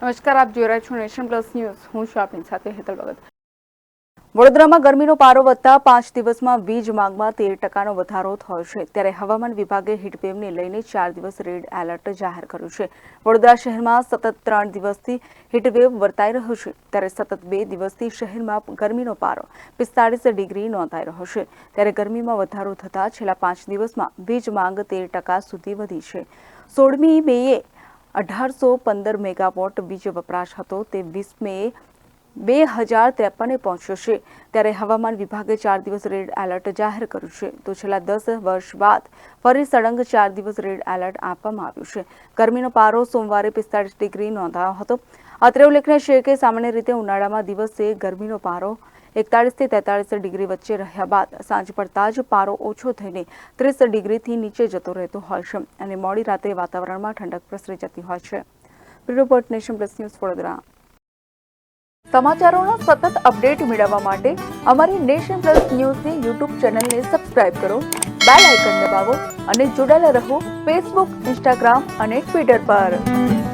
નમસ્કાર, આપ જોઈ રહ્યા છો નેશન પ્લસ ન્યૂઝ. હું છું આપની સાથે હેતલ ભગત. વડોદરામાં ગરમીનો પારો વધતા પાંચ દિવસમાં વીજ માંગમાં તેર ટકાનો વધારો થયો છે. ત્યારે હવામાન વિભાગે હીટવેવને લઈને ચાર દિવસ રેડ એલર્ટ જાહેર કર્યું છે. વડોદરા શહેરમાં સતત ત્રણ દિવસથી હીટવેવ વર્તાઈ રહ્યો છે. ત્યારે સતત બે દિવસથી શહેરમાં ગરમીનો પારો પિસ્તાળીસ ડિગ્રી નોંધાઈ રહ્યો છે. ત્યારે ગરમીમાં વધારો થતાં છેલ્લા પાંચ દિવસમાં વીજ માંગ તેર ટકા સુધી વધી છે. સોળમી મેએ અઢારસો પંદર મેગાવોટ વીજ વપરાશ હતો. તે વીસ મે બે હજાર ત્રેપને પહોંચ્યો છે. ત્યારે હવામાન વિભાગે ચાર દિવસ રેડ એલર્ટ જાહેર કર્યું છે. તો છેલ્લા દસ વર્ષ બાદ ફરી સળંગ ચાર દિવસ રેડ એલર્ટ આપવામાં આવ્યું છે. ગરમીનો પારો સોમવારે પિસ્તાળીસ ડિગ્રી નોંધાયો હતો. અત્રે ઉલ્લેખનીય છે કે સામાન્ય રીતે ઉનાળામાં દિવસે ગરમીનો પારો એકતાળીસથી તેતાળીસ ડિગ્રી વચ્ચે રહ્યા બાદ સાંજ પડતા જ પારો ઓછો થઈને ત્રીસ ડિગ્રીથી નીચે જતો રહેતો હોય છે અને મોડી રાતે વાતાવરણમાં ઠંડક પ્રસરી જતી હોય છે. સમાચારોના સતત અપડેટ મેળવવા માટે અમારી નેશન પ્લસ ન્યૂઝની યુટ્યુબ ચેનલને સબસ્ક્રાઇબ કરો, બેલ આઇકન દબાવો અને જોડાયેલા રહો ફેસબુક, ઇન્સ્ટાગ્રામ અને ટ્વિટર પર.